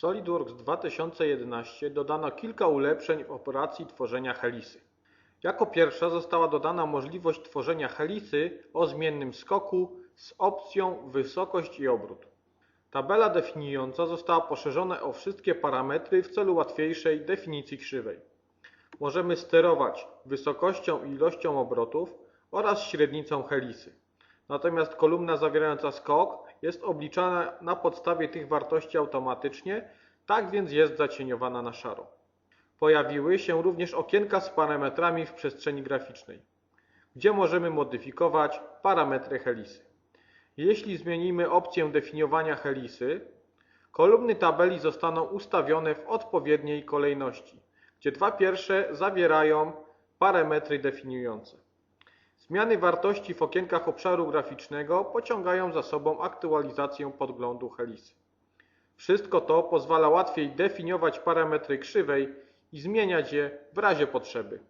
SolidWorks 2011 dodano kilka ulepszeń w operacji tworzenia helisy. Jako pierwsza została dodana możliwość tworzenia helisy o zmiennym skoku z opcją wysokość i obrót. Tabela definiująca została poszerzona o wszystkie parametry w celu łatwiejszej definicji krzywej. Możemy sterować wysokością i ilością obrotów oraz średnicą helisy. Natomiast kolumna zawierająca skok jest obliczana na podstawie tych wartości automatycznie, tak więc jest zacieniowana na szaro. Pojawiły się również okienka z parametrami w przestrzeni graficznej, gdzie możemy modyfikować parametry helisy. Jeśli zmienimy opcję definiowania helisy, kolumny tabeli zostaną ustawione w odpowiedniej kolejności, gdzie dwa pierwsze zawierają parametry definiujące. Zmiany wartości w okienkach obszaru graficznego pociągają za sobą aktualizację podglądu helisy. Wszystko to pozwala łatwiej definiować parametry krzywej i zmieniać je w razie potrzeby.